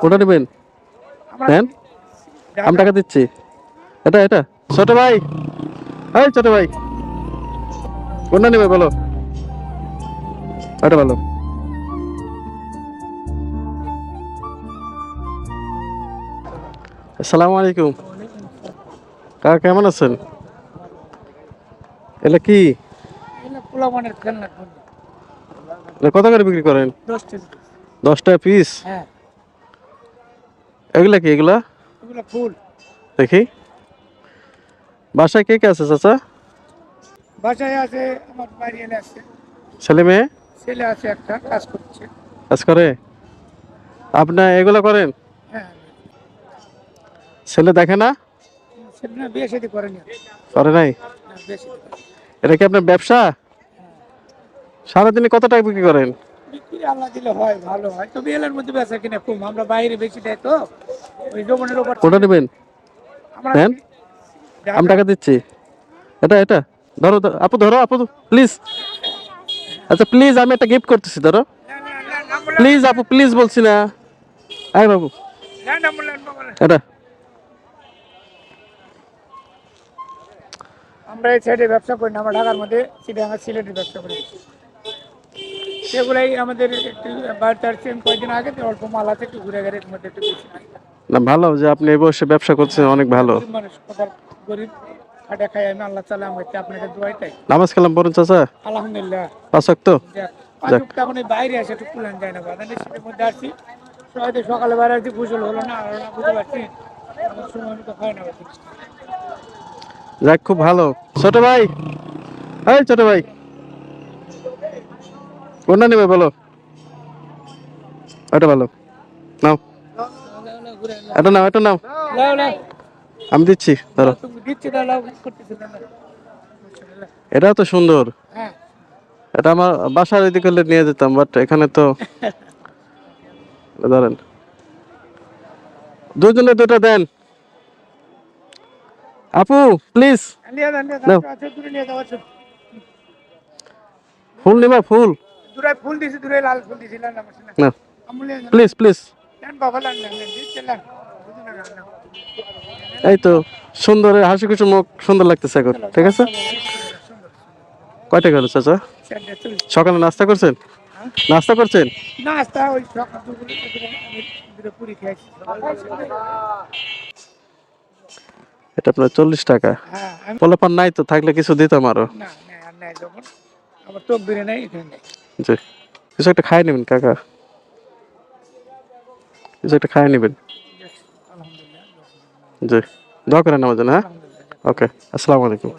কোনটা নেবেন? নেন? আমি টাকা দিচ্ছি। এটা এটা। ছোট ভাই। এই ছোট ভাই। কোনটা নেবে বলো? এটা বলো আসসালামু আলাইকুম। কাকা কেমন আছেন? এটা কি? কত করে বিক্রি করেন? দশ টাকা। দশ টাকা পিস? হ্যাঁ। এগুলা কি এগুলা? ফুল। দেখি। বাসায় কে কে আছে চাচা? বাসায় আছে আমার বাড়ি আছে। ছেলে মেয়ে? ছেলে আছে একটা কাজ করছে। কাজ করে? আপনি এগুলো করেন? হ্যাঁ। ছেলে দেখে না? ছেলে না বিয়ে শাদি করেনি। করে নাই? না, শাদী করেনি। এটা কি আপনার ব্যবসা? সারাদিনে কত টাকা বিক্রি করেন? বিক্রি আল্লাহ দিলে হয় ভালো হয়। তবে এলার মধ্যে বেচা কিনা কম আমরা বাইরে বেশি দেয় তো। ওই উপর কোনটা নেবেন? আমরা আমি টাকা দিচ্ছি। এটা এটা। ধরো। আপু ধরো আপু প্লিজ আচ্ছা প্লিজ আমি একটা গিফট করতেছি ধরো। প্লিজ আপু প্লিজ বলছি না। আয় বাবু। এটা। আমরা এই সাইডে ব্যবসা করি না আমরা ঢাকার মধ্যে সিলেটের ব্যবসা করি। সেগুলাই আমাদের একটু বাড়িতে আসছে কয়েকদিন আগে অল্প মাল আছে একটু ঘুরে ঘুরে মধ্যে একটু বেশি না ভালো যে আপনি এই বয়সে ব্যবসা করছেন অনেক ভালো। গরিব মানুষ কথা গরিব খাটা খাই আমি আল্লাহ তালা আমাকে আপনাকে দোয়াইটাই নামাজ কালাম পড়ুন চাচা? আলহামদুলিল্লাহ। যাক পাঁচ ওয়াক্ত বাইরে আসে একটু কুলান যায় না বাদানের শীতের মধ্যে আসছি হয়তো সকালে বাইরে আসছি গোসল হলো না আর না বুঝতে পারছি আমার সময় মতো হয় না যাক খুব ভালো। ছোট ভাই এই ছোট ভাই। কোনটা নেবে বলো এটা ভালো। নাও। এটা নাও এটা নাও। আমি দিচ্ছি ধরো এটাও তো সুন্দর। হ্যাঁ। এটা আমার বাসার এদিকে হলে নিয়ে যেতাম বাট এখানে তো ধরেন দুজনে দুটো দেন। আপু প্লিজ যাওয়া আছে ফুল নিবা ফুল। দূরে ফুল দিছি দূরে লাল ফুল দিছি। লাল না। প্লিজ বাবা। এই তো সুন্দর হাসি খুশি মুখ সুন্দর লাগতেছে এখন ঠিক আছে? কয়টা গেল চাচা সকালে নাস্তা করছেন? নাস্তা করছেন? নাস্তা ওই সকালে। এটা আপনার চল্লিশ টাকা। হ্যাঁ পোলাপান নাই তো থাকলে কিছু দিতাম আরও। আমার চোখ বেড়ে নেই এখানে জি কিছু একটা খাই নেবেন কাকা। কিছু একটা খাই নেবেন। জি দোয়া করেন আমার জন্য হ্যাঁ? ওকে আসসালামু আলাইকুম।